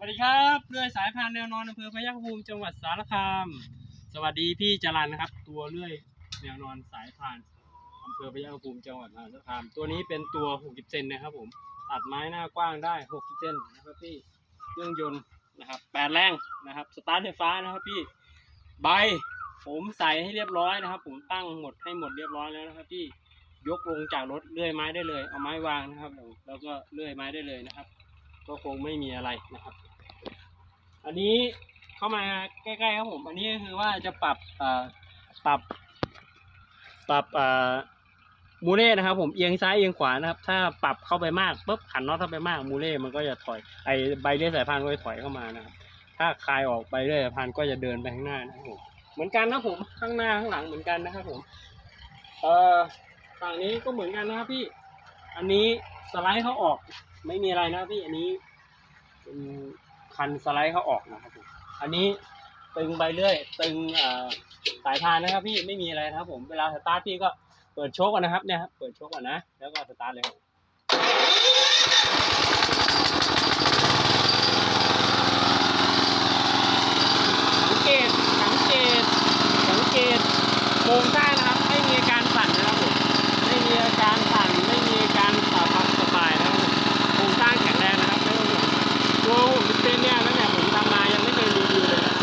วัสดีครับเลื่อยสายพานแนวนอนอำเภอพยัคฆภูมิจังหวัดสารคาม สวัสดีพี่จรันนะครับ ตัวเลื่อยแนวนอนสายพานอำเภอพยัคฆภูมิจังหวัดสารคาม ตัวนี้เป็นตัว 60 เซนนะครับผมตัดไม้หน้ากว้างได้ 60 เซนนะครับพี่เครื่องยนต์นะครับแปดแรงนะครับสตาร์ทไฟฟ้านะครับพี่ใบผมใส่ให้เรียบร้อยนะครับ ผมตั้งหมดให้หมดเรียบร้อยแล้วนะครับพี่ยกลงจากรถเลื่อยไม้ได้เลย เอาไม้วางนะครับแล้วก็เลื่อยไม้ได้เลยนะครับ ก็คงไม่มีอะไรนะครับ อันนี้เข้ามาใกล้ๆครับผม อันนี้ก็คือว่าจะปรับปรับปรับมูเล่นะครับ ผมเอียงซ้ายเอียงขวานะครับ ถ้าปรับเข้าไปมากปุ๊บขันน็อตเข้าไปมากมูเล่มันก็จะถอยไอใบเลื่อยสายพานก็จะถอยเข้ามานะครับ ถ้าคลายออกไปเลื่อยสายพานก็จะเดินไปข้างหน้านะครับผมเหมือนกันนะผมข้างหน้าข้างหลังเหมือนกันนะครับผมเอ่อฝั่งนี้ก็เหมือนกันนะครับพี่ อันนี้สไลด์เขาออกไม่มีอะไรนะพี่อันนี้เป็น คันสไลด์เขาออกนะครับผมอันนี้ตึงไปเรื่อย ตึงสายพานนะครับ พี่ไม่มีอะไรนะครับ ผมเวลาสตาร์ทพี่ก็เปิดโชคก่อนนะครับเนี่ยครับเปิดโชคก่อนนะแล้วก็สตาร์ทเลยครับสังเกต สังเกต สังเกตโครงสร้างนะครับ ไม่มีอาการสั่นนะครับผม ไม่มีอาการสั่น ไม่มีอาการสาพับสบายนะครับผมโครงสร้างแข็งแรงนะครับไม่ต้องห่วงครับตัวผมเป็นเนี่ยตั้งแต่ผมทำมายังไม่เคยรีวิวเลยนะ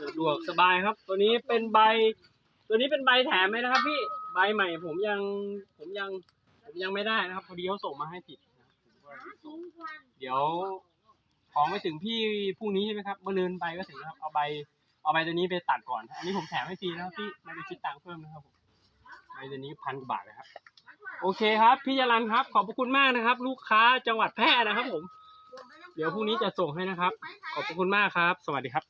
สะ ดวกสบายครับ ตัวนี้เป็นใบ ตัวนี้เป็นใบแถมไหมนะครับ พี่ใบใหม่ผมยังผมยังผมยังไม่ได้นะครับ พอดีเขาส่งมาให้ผิดนะครับผมก็เดี๋ยว ของไปถึงพี่พรุ่งนี้ใช่ไหมครับเมื่อลืนไปก็ถึงนะครับ เอาใบ เอาใบตัวนี้ไปตัดก่อน อันนี้ผมแถมให้ฟรีนะครับพี่ไม่ได้คิดตังค์เพิ่มนะครับผมใบตัวนี้พันกว่าบาทนะครับ โอเคครับ พี่จรันครับ ขอบพระคุณมากนะครับ ลูกค้าจังหวัดแพร่นะครับ ผม เดี๋ยวพรุ่งนี้จะส่งให้นะครับ ขอบพระคุณมากครับ สวัสดีครับ